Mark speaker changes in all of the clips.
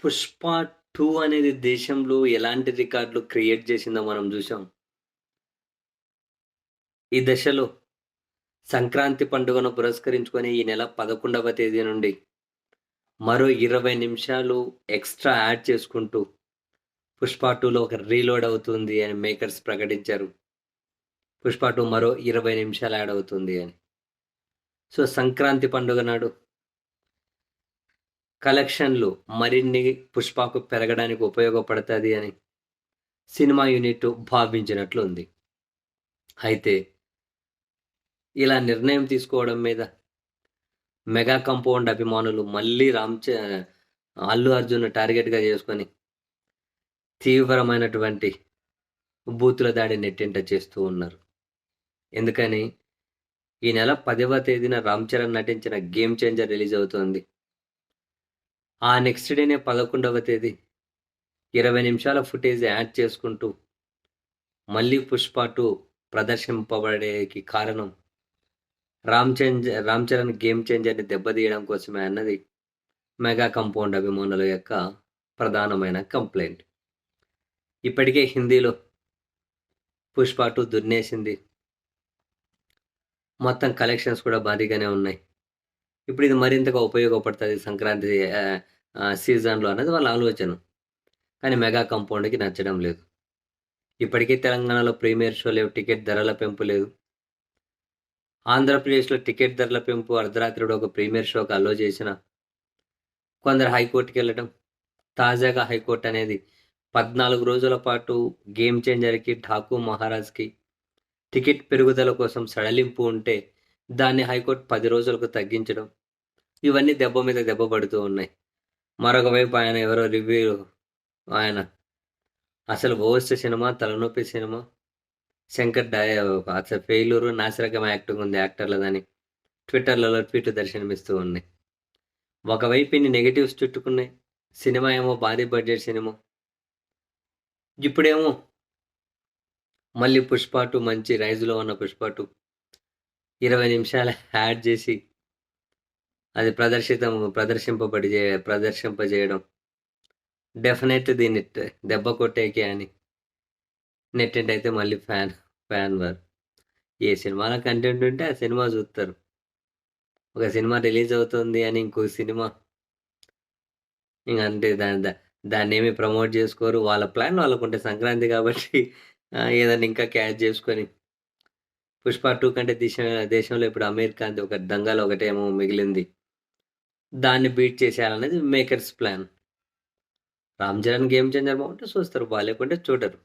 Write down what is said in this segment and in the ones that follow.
Speaker 1: Pushpa two అనేది దేశంలో ఎలాంటి రికార్డులు క్రియేట్ చేసిందో మనం చూసాం ఈ దశలో సంక్రాంతి పండుగను పురస్కరించుకొని ఈ నెల పదకొండవ తేదీ నుండి మరో ఇరవై నిమిషాలు ఎక్స్ట్రా యాడ్ చేసుకుంటూ పుష్ప టూలో ఒక రీలోడ్ అవుతుంది అని మేకర్స్ ప్రకటించారు. పుష్ప టూ మరో ఇరవై నిమిషాలు యాడ్ అవుతుంది అని. సో సంక్రాంతి పండుగ నాడు కలెక్షన్లు మరిన్ని పుష్పకు పెరగడానికి ఉపయోగపడుతుంది అని సినిమా యూనిట్ భావించినట్లు ఉంది. అయితే ఇలా నిర్ణయం తీసుకోవడం మీద మెగా కంపౌండ్ అభిమానులు మళ్ళీ రామ్ చ- అల్లు అర్జున్ టార్గెట్గా చేసుకొని తీవ్రమైనటువంటి బూతుల దాడి నెట్టింట చేస్తూ ఉన్నారు. ఎందుకని ఈ నెల పదవ తేదీన రామ్ చరణ్ నటించిన గేమ్ చేంజర్ రిలీజ్ అవుతోంది. ఆ నెక్స్ట్ డేనే పదకొండవ తేదీ ఇరవై నిమిషాల ఫుటేజ్ యాడ్ చేసుకుంటూ మళ్ళీ పుష్ప టూ ప్రదర్శింపబడేకి కారణం రామ్ చేంజ్ రామ్ చరణ్ గేమ్ చేంజర్ని దెబ్బతీయడం కోసమే అన్నది మెగా కంపౌండ్ అభిమానుల యొక్క ప్రధానమైన కంప్లైంట్ ఇప్పటికే హిందీలో పుష్ప టూ దున్నేసింది. మొత్తం కలెక్షన్స్ కూడా భారీగానే ఉన్నాయి. ఇప్పుడు ఇది మరింతగా ఉపయోగపడుతుంది సంక్రాంతి సీజన్లో అనేది వాళ్ళ ఆలోచన. కానీ మెగా కంపౌండ్కి నచ్చడం లేదు. ఇప్పటికే తెలంగాణలో ప్రీమియర్ షో లేవు టికెట్ ధరల పెంపు లేదు. ఆంధ్రప్రదేశ్లో టికెట్ ధరల పెంపు అర్ధరాత్రుడు ఒక ప్రీమియర్ షోకి అలో చేసిన కొందరు హైకోర్టుకి వెళ్ళడం తాజాగా హైకోర్టు అనేది పద్నాలుగు రోజుల పాటు గేమ్ చేంజర్కి ఠాకూ మహారాజ్కి టికెట్ పెరుగుదల కోసం సడలింపు ఉంటే దాన్ని హైకోర్టు పది రోజులకు తగ్గించడం ఇవన్నీ దెబ్బ మీద దెబ్బ పడుతూ ఉన్నాయి. మరొక వైపు ఆయన ఎవరో రివ్యూ ఆయన అసలు ఓస్ట్ సినిమా తలనొప్పి సినిమా. శంకర్ డాయ్ అసలు ఫెయిలూరు నాసిరకం యాక్టింగ్ ఉంది యాక్టర్లదని ట్విట్టర్లలో ట్వీట్ దర్శనమిస్తూ ఉన్నాయి. ఒకవైపు ఇన్ని నెగిటివ్స్ చుట్టుకున్నాయి. సినిమా ఏమో భారీ బడ్జెట్ సినిమా. ఇప్పుడేమో మళ్ళీ పుష్ప టూ మంచి రైజులో ఉన్న పుష్ప టూ. ఇరవై నిమిషాలు యాడ్ చేసి అది ప్రదర్శితం ప్రదర్శింపబడి చే ప్రదర్శింపజేయడం. డెఫినెట్ దీన్ని దెబ్బ కొట్టేకే అని. నెట్టింట్ అయితే మళ్ళీ ఫ్యాన్ ఫ్యాన్ వారు. ఏ సినిమాలో కంటెంట్ ఉంటే ఆ సినిమా చూస్తారు ఒక సినిమా రిలీజ్ అవుతుంది అని ఇంకో సినిమా. ఇంక అంటే దాని దా- దాన్ని ఏమి ప్రమోట్ చేసుకోరు. వాళ్ళ ప్లాన్ వాళ్ళకు ఉంటే సంక్రాంతి కాబట్టి ఏదైనా ఇంకా క్యాచ్ చేసుకొని. పుష్ప టూ కంటే దేశం దేశంలో ఇప్పుడు అమెరికా అంతే ఒక దంగాలు ఒకటేమో మిగిలింది. దాన్ని beat చేసేయాలనేది makers plan Ram Charan game changer బాగుంటే చూస్తారు బాగాలేకుంటే చూడరు.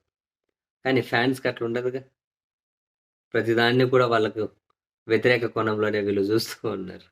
Speaker 1: కానీ ఫ్యాన్స్కి అట్లా ఉండదుగా. ప్రతిదాన్ని కూడా వాళ్ళకు వ్యతిరేక కోణంలోనే వీళ్ళు చూస్తూ ఉన్నారు.